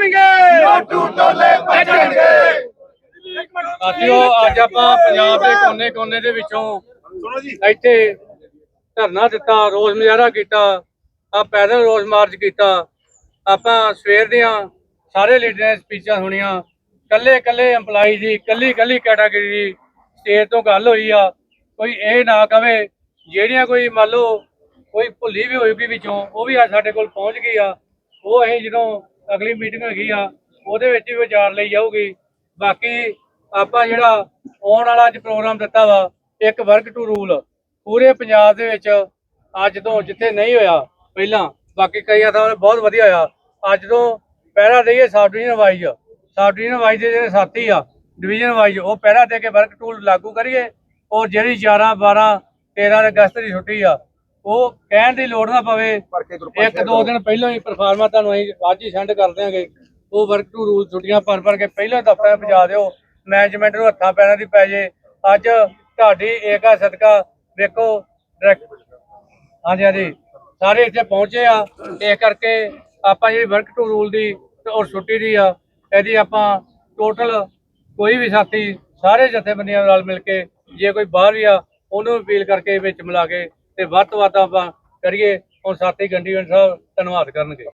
ਬਚਣਗੇ ਲਾਟੂ ਟੋਲੇ ਬਚਣਗੇ ਸਾਥੀਓ ਅੱਜ ਆਪਾਂ ਪੰਜਾਬ ਦੇ ਕੋਨੇ-ਕੋਨੇ ਦੇ ਵਿੱਚੋਂ ਸੁਣੋ ਜੀ। ਇੱਥੇ ਧਰਨਾ ਦਿੱਤਾ ਰੋਜ਼ ਮੁਜ਼ਾਹਰਾ ਕੀਤਾ ਆ ਪੈਦਲ ਰੋਜ਼ ਮਾਰਚ ਕੀਤਾ। ਆਪਾਂ ਸਵੇਰ ਦੀਆਂ ਸਾਰੇ ਲੀਡਰਾਂ ਦੀਆਂ ਸਪੀਚਾਂ ਸੁਣੀਆਂ। ਕੱਲੇ ਕੱਲੇ EMPLOYE ਦੀ ਕੱਲੀ ਕੱਲੀ ਕੈਟਾਗਰੀ ਦੀ ਸਟੇਜ ਤੋਂ ਗੱਲ ਹੋਈ ਆ। ਕੋਈ ਇਹ ਨਾ ਕਵੇ ਜਿਹੜੀਆਂ ਕੋਈ ਮੰਨ ਲਓ ਕੋਈ ਭੁੱਲੀ ਵੀ ਹੋਏਗੀ ਵਿੱਚੋਂ ਉਹ ਵੀ ਅੱਜ ਸਾਡੇ ਕੋਲ ਪਹੁੰਚ ਗਈ ਆ। ਉਹ ਅਸੀਂ ਜਦੋਂ ਅਗਲੀ ਮੀਟਿੰਗ ਹੈਗੀ ਆ, ਉਹਦੇ ਵਿੱਚ ਵੀ ਵਿਚਾਰ ਲਈ ਜਾਊਗੀ। ਬਾਕੀ ਆਪਾਂ ਜਿਹੜਾ ਆਉਣ ਵਾਲਾ ਅੱਜ ਪ੍ਰੋਗਰਾਮ ਦਿੱਤਾ ਵਾ, ਇੱਕ ਵਰਕ ਟੂ ਰੂਲ ਪੂਰੇ ਪੰਜਾਬ ਦੇ ਵਿੱਚ ਅੱਜ ਤੋਂ ਜਿੱਥੇ ਨਹੀਂ ਹੋਇਆ ਪਹਿਲਾਂ, ਬਾਕੀ ਕਈ ਥਾਵਾਂ ਬਹੁਤ ਵਧੀਆ ਹੋਇਆ। ਅੱਜ ਤੋਂ ਪਹਿਰਾ ਦੇਈਏ subdivision wise subdivision wise ਦੇ ਜਿਹੜੇ ਸਾਥੀ ਆ ਡਿਵੀਜ਼ਨ ਵਾਈਜ਼ ਉਹ ਪਹਿਰਾ ਦੇ ਕੇ ਵਰਕ ਟੂਲ ਲਾਗੂ ਕਰੀਏ। ਔਰ ਜਿਹੜੀ 11 12 13 ਅਗਸਤ ਦੀ ਛੁੱਟੀ ਆ ਉਹ ਕਹਿਣ ਦੀ ਲੋੜ ਨਾ ਪਵੇ। ਇੱਕ ਦੋ ਦਿਨ ਪਹਿਲਾਂ ਹੀ ਪਰਫਾਰਮਾ ਤੁਹਾਨੂੰ ਅਸੀਂ ਅੱਜ ਹੀ ਸੈਂਡ ਕਰ ਦਿਆਂਗੇ। ਉਹ ਵਰਕ ਟੂ ਰੂਲ ਛੁੱਟੀਆਂ ਭਰ ਭਰ ਕੇ ਪਹਿਲਾਂ ਦਫ਼ਤਰਾਂ ਪਹੁੰਚਾ ਦਿਓ। ਮੈਨੇਜਮੈਂਟ ਨੂੰ ਹੱਥਾਂ ਪੈਰਾਂ ਦੀ ਪੈ ਜੇ। ਅੱਜ ਤੁਹਾਡੀ ਏਕਾ ਸਦਕਾ ਵੇਖੋ ਡਾਇਰੈਕਟ ਹਾਂਜੀ ਹਾਂਜੀ। ਸਾਰੇ ਇੱਥੇ ਪਹੁੰਚੇ ਆ। ਇਹ ਕਰਕੇ ਆਪਾਂ ਜਿਹੜੀ ਵਰਕ ਟੂ ਰੂਲ ਦੀ ਔਰ ਛੁੱਟੀ ਦੀ ਆ ਇਹਦੀ ਆਪਾਂ ਟੋਟਲ ਕੋਈ ਵੀ ਸਾਥੀ ਸਾਰੇ ਜਥੇਬੰਦੀਆਂ ਨਾਲ ਮਿਲ ਕੇ ਜੇ ਕੋਈ ਬਾਹਰ ਵੀ ਆ ਉਹਨੂੰ ਅਪੀਲ ਕਰਕੇ ਵਿੱਚ ਮਿਲਾ ਕੇ ਤੇ ਵੱਧ ਤੋਂ ਵੱਧ ਆਪਾਂ ਕਰੀਏ ਹੁਣ ਸਾਥੀ ਗੰਡੀਵਨ ਸਾਹਿਬ ਧੰਨਵਾਦ ਕਰਨਗੇ।